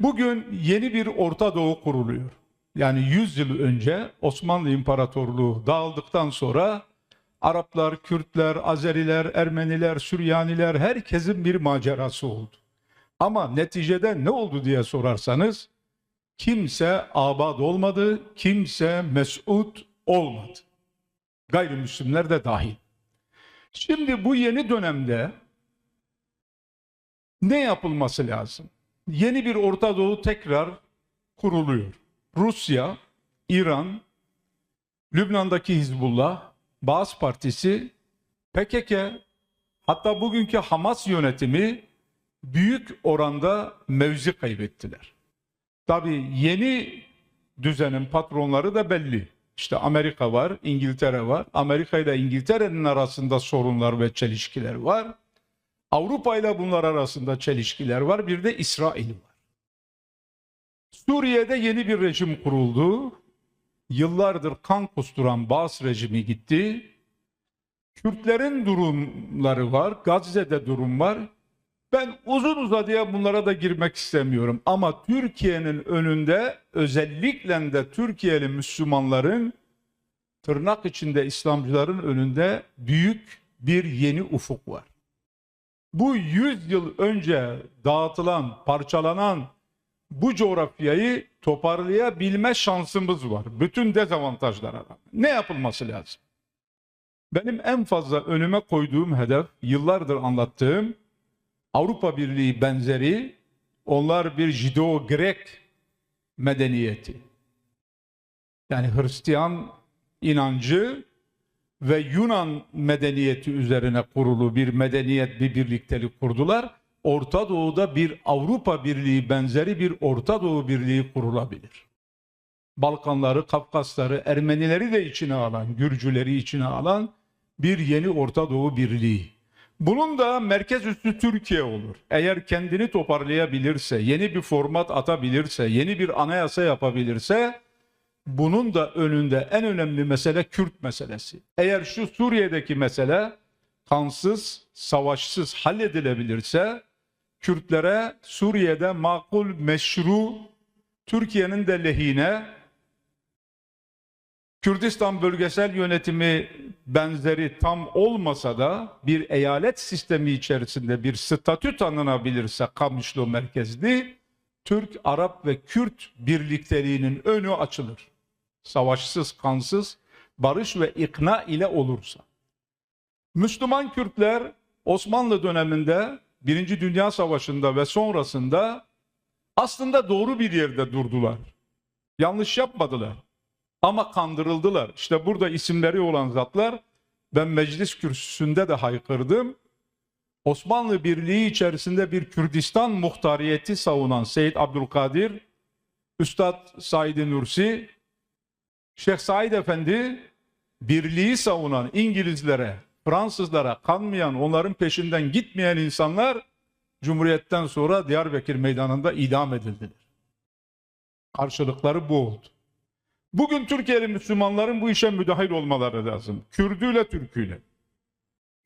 Bugün yeni bir Orta Doğu kuruluyor. Yani 100 yıl önce Osmanlı İmparatorluğu dağıldıktan sonra Araplar, Kürtler, Azeriler, Ermeniler, Süryaniler herkesin bir macerası oldu. Ama neticede ne oldu diye sorarsanız kimse abad olmadı, kimse mesut olmadı. Gayrimüslimler de dahil. Şimdi bu yeni dönemde ne yapılması lazım? Yeni bir Orta Doğu tekrar kuruluyor. Rusya, İran, Lübnan'daki Hizbullah, Baas Partisi, PKK, hatta bugünkü Hamas yönetimi büyük oranda mevzi kaybettiler. Tabii yeni düzenin patronları da belli. İşte Amerika var, İngiltere var. Amerika ile İngiltere'nin arasında sorunlar ve çelişkiler var. Avrupa ile bunlar arasında çelişkiler var. Bir de İsrail var. Suriye'de yeni bir rejim kuruldu. Yıllardır kan kusturan Baas rejimi gitti. Kürtlerin durumları var. Gazze'de durum var. Ben uzun uzadıya bunlara da girmek istemiyorum. Ama Türkiye'nin önünde özellikle de Türkiye'li Müslümanların tırnak içinde İslamcıların önünde büyük bir yeni ufuk var. Bu 100 yıl önce dağıtılan, parçalanan bu coğrafyayı toparlayabilme şansımız var. Bütün dezavantajlara rağmen. Ne yapılması lazım? Benim en fazla önüme koyduğum hedef, yıllardır anlattığım Avrupa Birliği benzeri onlar bir Judeo-Grek medeniyeti. Yani Hristiyan inancı ve Yunan medeniyeti üzerine kurulu bir medeniyet, bir birliktelik kurdular. Orta Doğu'da bir Avrupa Birliği benzeri bir Orta Doğu Birliği kurulabilir. Balkanları, Kafkasları, Ermenileri de içine alan, Gürcüleri içine alan bir yeni Orta Doğu Birliği. Bunun da merkez üssü Türkiye olur. Eğer kendini toparlayabilirse, yeni bir format atabilirse, yeni bir anayasa yapabilirse bunun da önünde en önemli mesele Kürt meselesi. Eğer şu Suriye'deki mesele kansız, savaşsız halledilebilirse Kürtlere Suriye'de makul, meşru, Türkiye'nin de lehine Kürdistan bölgesel yönetimi benzeri tam olmasa da bir eyalet sistemi içerisinde bir statü tanınabilirse Kamışlı merkezli Türk, Arap ve Kürt birlikteliğinin önü açılır. Savaşsız, kansız, barış ve ikna ile olursa. Müslüman Kürtler Osmanlı döneminde Birinci Dünya Savaşı'nda ve sonrasında aslında doğru bir yerde durdular. Yanlış yapmadılar. Ama kandırıldılar. İşte burada isimleri olan zatlar ben meclis kürsüsünde de haykırdım. Osmanlı Birliği içerisinde bir Kürdistan muhtariyeti savunan Seyyid Abdülkadir, Üstad Said Nursi, Şeyh Said Efendi birliği savunan İngilizlere, Fransızlara kanmayan, onların peşinden gitmeyen insanlar Cumhuriyet'ten sonra Diyarbakır Meydanı'nda idam edildiler. Karşılıkları bu oldu. Bugün Türkiye'li Müslümanların bu işe müdahil olmaları lazım. Kürdüyle Türküyle.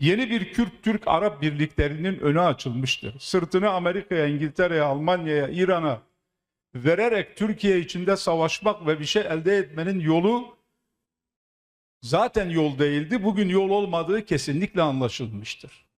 Yeni bir Kürt-Türk-Arap birliklerinin önü açılmıştır. Sırtını Amerika'ya, İngiltere'ye, Almanya'ya, İran'a vererek Türkiye içinde savaşmak ve bir şey elde etmenin yolu zaten yol değildi. Bugün yol olmadığı kesinlikle anlaşılmıştır.